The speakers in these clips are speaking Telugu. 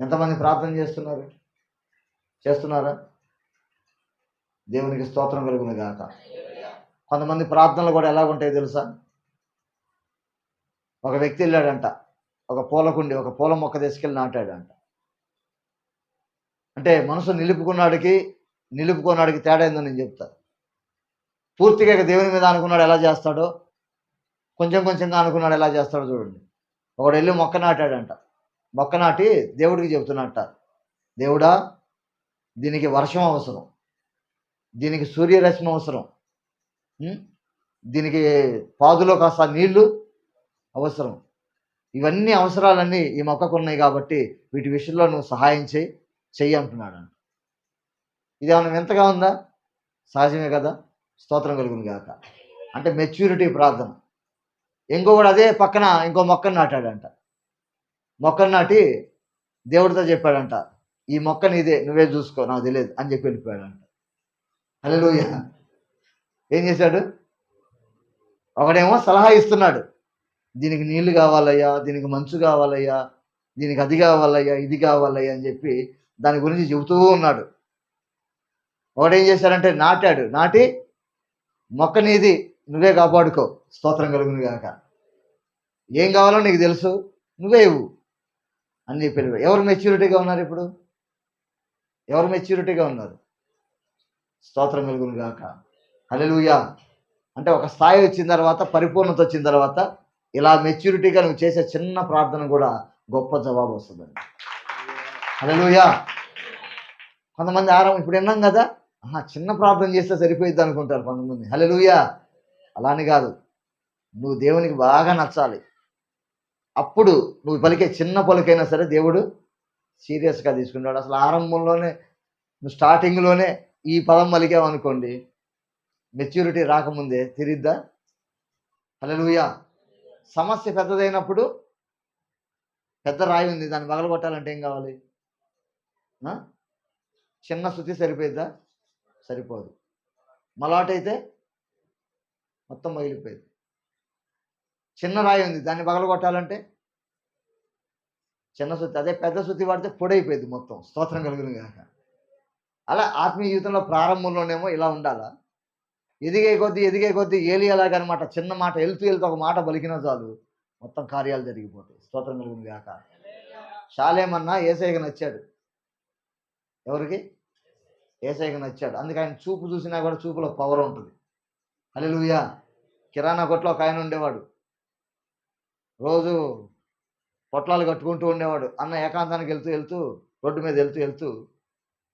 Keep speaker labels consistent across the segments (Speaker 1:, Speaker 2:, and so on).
Speaker 1: ఎంతమంది ప్రార్థన చేస్తున్నారు? చేస్తున్నారా? దేవునికి స్తోత్రం కలుగును గాక. కొంతమంది ప్రార్థనలు కూడా ఎలా ఉంటాయి తెలుసా? ఒక వ్యక్తి వెళ్ళాడంట. ఒక పూలకుండి ఒక పూల మొక్క తీసుకెళ్ళి నాటాడంట. అంటే మనసు నిలుపుకున్నాడికి నిలుపుకున్నాడికి తేడా ఏందో నేను చెప్తాను పూర్తిగా దేవుని మీద అనుకున్నాడు ఎలా చేస్తాడో కొంచెం కొంచెంగా అనుకున్నాడు ఎలా చేస్తాడో చూడండి. ఒకడు వెళ్ళి మొక్క నాటాడంట. మొక్క నాటి దేవుడికి చెబుతున్నట్ట. దేవుడా దీనికి వర్షం అవసరం. దీనికి సూర్యరశ్మి అవసరం. దీనికి పాదులో కాస్త నీళ్ళు అవసరం. ఇవన్నీ అవసరాలన్నీ ఈ మొక్కకు ఉన్నాయి కాబట్టి వీటి విషయంలో నువ్వు సహాయం చేయి చెయ్యి అంటున్నాడు అంట ఇది వింతగా ఉందా? సహజమే కదా? స్తోత్రం కలుగును కాక అంటే మెచ్యూరిటీ ప్రార్థన. ఇంకొకడు అదే పక్కన ఇంకో మొక్కను నాటాడంట. మొక్కను నాటి దేవుడితో చెప్పాడంట ఈ మొక్క నీదే నువ్వే చూసుకో నాకు తెలియదు అని చెప్పి వెళ్ళిపోయాడంట. హలో ఏం చేశాడు? ఒకడేమో సలహా ఇస్తున్నాడు దీనికి నీళ్ళు కావాలయ్యా దీనికి మంచు కావాలయ్యా దీనికి అది కావాలయ్యా ఇది కావాలయ్యా అని చెప్పి దాని గురించి చెబుతూ ఉన్నాడు. ఒకడేం చేశాడంటే నాటాడు. నాటి మొక్క నీది నువ్వే కాపాడుకో స్తోత్రం కలుగును గాక. ఏం కావాలో నీకు తెలుసు నువ్వే ఇవ్వు. అని చెప్పి ఎవరు మెచ్యూరిటీగా ఉన్నారు ఇప్పుడు? ఎవరు మెచ్యూరిటీగా ఉన్నారు? స్తోత్రం కలుగును గాక. హలెలుయా అంటే ఒక స్థాయి వచ్చిన తర్వాత పరిపూర్ణత వచ్చిన తర్వాత ఇలా మెచ్యూరిటీగా నువ్వు చేసే చిన్న ప్రార్థన కూడా గొప్ప జవాబు వస్తుందండి. హలెలుయా కొంతమంది ఆరం ఇప్పుడు విన్నాం కదా? ఆహా, చిన్న ప్రార్థన చేస్తే సరిపోయిద్ది అనుకుంటారు కొంతమంది. హలెలుయా అలానే కాదు. నువ్వు దేవునికి బాగా నచ్చాలి. అప్పుడు నువ్వు పలికే చిన్న పలుకైనా సరే దేవుడు సీరియస్గా తీసుకుంటాడు. అసలు ఆరంభంలోనే నువ్వు స్టార్టింగ్లోనే ఈ పదం పలికావనుకోండి మెచ్యూరిటీ రాకముందే తిరిద్దా? హల్లెలూయా. సమస్య పెద్దదైనప్పుడు పెద్ద రాయి ఉంది దాన్ని పగలగొట్టాలంటే ఏం కావాలి? చిన్న శృతి సరిపోయిద్దా? సరిపోదు. మలాటైతే మొత్తం మగిలిపోయింది. చిన్న రాయి ఉంది. దాన్ని పగలగొట్టాలంటే చిన్న శుద్ధి అదే పెద్ద శుద్ధి పడితే పొడైపోయింది మొత్తం. స్తోత్రం కలుగును కాక అలా ఆత్మీయ జీవితంలో ప్రారంభంలోనేమో ఇలా ఉండాలా. ఎదిగే కొద్దీ ఎదిగే కొద్దీ ఏలియలాగనమాట చిన్న మాట వెళ్తూ వెళ్తూ ఒక మాట పలికినా చాలు. మొత్తం కార్యాలు జరిగిపోతాయి. స్తోత్రం కలుగును కాక శాలేమన్నా ఏసైకి నచ్చాడు. ఎవరికి? ఏసైకి నచ్చాడు. అందుకే ఆయన చూపు చూసినా కూడా చూపులో పవర్ ఉంటుంది. హల్లెలూయా. కిరాణా కొట్లో ఒక ఆయన ఉండేవాడు. రోజు పొట్లాలు కట్టుకుంటూ ఉండేవాడు. అన్న ఏకాంతానికి వెళ్తూ వెళ్తూ రోడ్డు మీద వెళ్తూ వెళ్తూ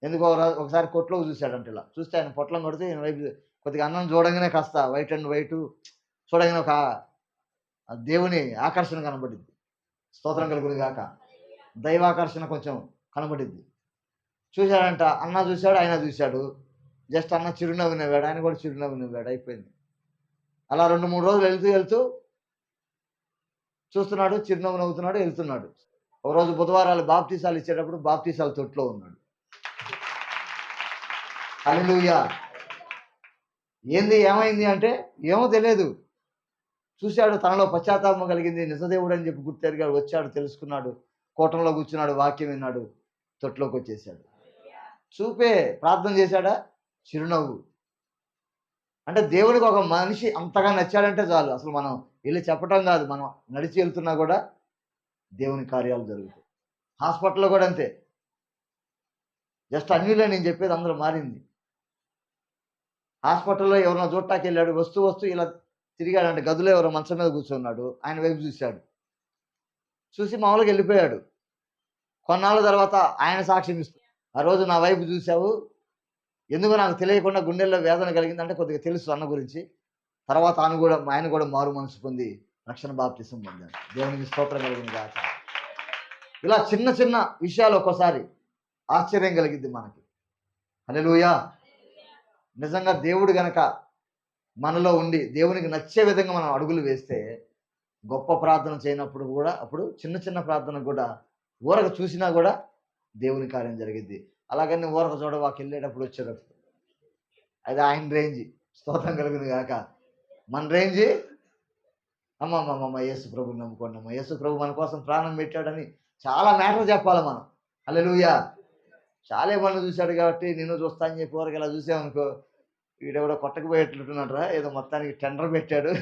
Speaker 1: ఎందుకో ఒకసారి కొట్లో చూశాడంట ఇలా. చూస్తే ఆయన పొట్లం కొడితే ఈయన వైపు కొద్దిగా అన్నం చూడగానే కాస్త వైట్ అండ్ వైట్ చూడగానే ఒక దేవుని ఆకర్షణ కనబడింది. స్తోత్రం కలుగురు గాక. దైవాకర్షణ కొంచెం కనబడింది. చూశాడంట అన్న చూశాడు ఆయన చూశాడు. జస్ట్ అన్న చిరునవ్వు నవ్వాడు ఆయన కూడా చిరునవ్వు నవ్వాడు అయిపోయింది. అలా రెండు మూడు రోజులు వెళ్తూ వెళ్తూ చూస్తున్నాడు చిరునవ్వు నవ్వుతున్నాడు వెళ్తున్నాడు ఒక రోజు బుధవారాలు బాప్తీసాలు ఇచ్చేటప్పుడు బాప్తీసాల తొట్లో ఉన్నాడు. హల్లెలూయా. ఏంది ఏమైంది అంటే ఏమో తెలియదు. చూశాడు తనలో పశ్చాత్తాపం కలిగింది. నిజదేవుడు అని చెప్పి గుర్తెరిగాడు వచ్చాడు తెలుసుకున్నాడు కోటంలో కూర్చున్నాడు వాక్యం విన్నాడు తొట్లోకి వచ్చేసాడు చూపే ప్రార్థన చేశాడా? చిరునవ్వు. అంటే దేవునికి ఒక మనిషి అంతగా నచ్చాడంటే చాలు. అసలు మనం వెళ్ళి చెప్పటం కాదు. మనం నడిచి వెళ్తున్నా కూడా దేవుని కార్యాలు జరుగుతాయి. హాస్పిటల్లో కూడా అంతే. జస్ట్ అన్యులే నేను చెప్పేది అందరూ మారింది. హాస్పిటల్లో ఎవరినో చూడటానికి వెళ్ళాడు. వస్తూ వస్తూ ఇలా తిరిగాడంటే గదిలో ఎవరో మంచం మీద కూర్చున్నాడు. ఆయన వైపు చూశాడు. చూసి మామూలుగా వెళ్ళిపోయాడు. కొన్నాళ్ళ తర్వాత ఆయన సాక్ష్యం ఇస్తూ ఆ రోజు నా వైపు చూసావు ఎందుకు నాకు తెలియకుండా గుండెల్లో వేదన కలిగింది అంటే కొద్దిగా తెలుసు అన్న గురించి. తర్వాత ఆయన కూడా ఆయన కూడా మారు మనసు పొంది రక్షణ బాప్తిసం పొందాడు దేవునికి స్తోత్రం కలిగింది కాక ఇలా చిన్న చిన్న విషయాలు ఒక్కోసారి ఆశ్చర్యం కలిగింది మనకి. హల్లెలూయా! నిజంగా దేవుడు గనక మనలో ఉండి దేవునికి నచ్చే విధంగా మనం అడుగులు వేస్తే గొప్ప ప్రార్థన చేయనప్పుడు కూడా అప్పుడు చిన్న చిన్న ప్రార్థన కూడా ఊరక చూసినా కూడా దేవుని కార్యం జరిగింది అలాగని ఊరక చూడవాకి వెళ్ళేటప్పుడు వచ్చేటప్పుడు అది ఆయన రేంజ్ స్తోత్రం కలిగింది కాక మన రేంజ్ అమ్మమ్మమ్మ యేసు ప్రభు నమ్ముకోండి అమ్మ. యేసు ప్రభు మన కోసం ప్రాణం పెట్టాడని చాలా మ్యాటర్ చెప్పాలి మనం. హల్లెలూయా చాలా మనం చూశాడు కాబట్టి నిన్ను చూస్తా అని చెప్పి వరకు ఇలా చూసామనుకో వీడెవడో కొట్టకపోయేట్లుంటున్నాడరా ఏదో మొత్తానికి టెండర్ పెట్టాడు.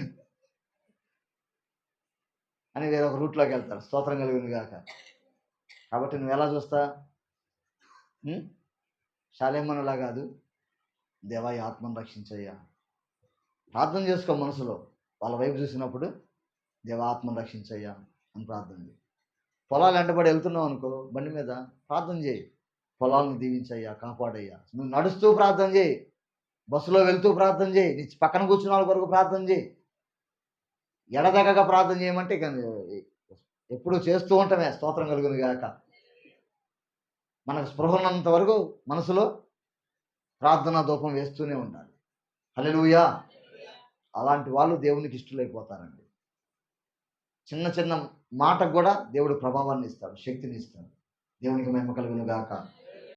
Speaker 1: అని వేరొక ఒక రూట్లోకి వెళ్తారు స్తోత్రం కలిగింది కాక కాబట్టి నువ్వు ఎలా చూస్తా? శాలేమనులా కాదు. దేవా ఈ ఆత్మను రక్షించయ్యా. ప్రార్థన చేసుకో మనసులో. వాళ్ళ వైపు చూసినప్పుడు దేవా ఆత్మను రక్షించయ్యా అని ప్రార్థన చేయి పొలాలు వెంటబడి వెళ్తున్నావు అనుకో బండి మీద ప్రార్థన చేయి పొలాలను దీవించయ్యా కాపాడయ్యా. నువ్వు నడుస్తూ ప్రార్థన చేయి బస్సులో వెళ్తూ ప్రార్థన చేయి నీ పక్కన కూర్చున్న వాళ్ళ కొరకు ప్రార్థన చేయి ఎడదగగా ప్రార్థన చేయమంటే ఇక ఎప్పుడు చేస్తూ ఉంటామే. స్తోత్రం కలుగును గాక. మనకు స్పృహ ఉన్నంత వరకు మనసులో ప్రార్థనా దూపం వేస్తూనే ఉండాలి. హలెలుయా అలాంటి వాళ్ళు దేవునికి ఇష్టలైపోతారండి చిన్న చిన్న మాటకు కూడా దేవుడు ప్రభావాన్ని ఇస్తాడు శక్తిని ఇస్తాడు. దేవునికి మేము కలుగునుగాక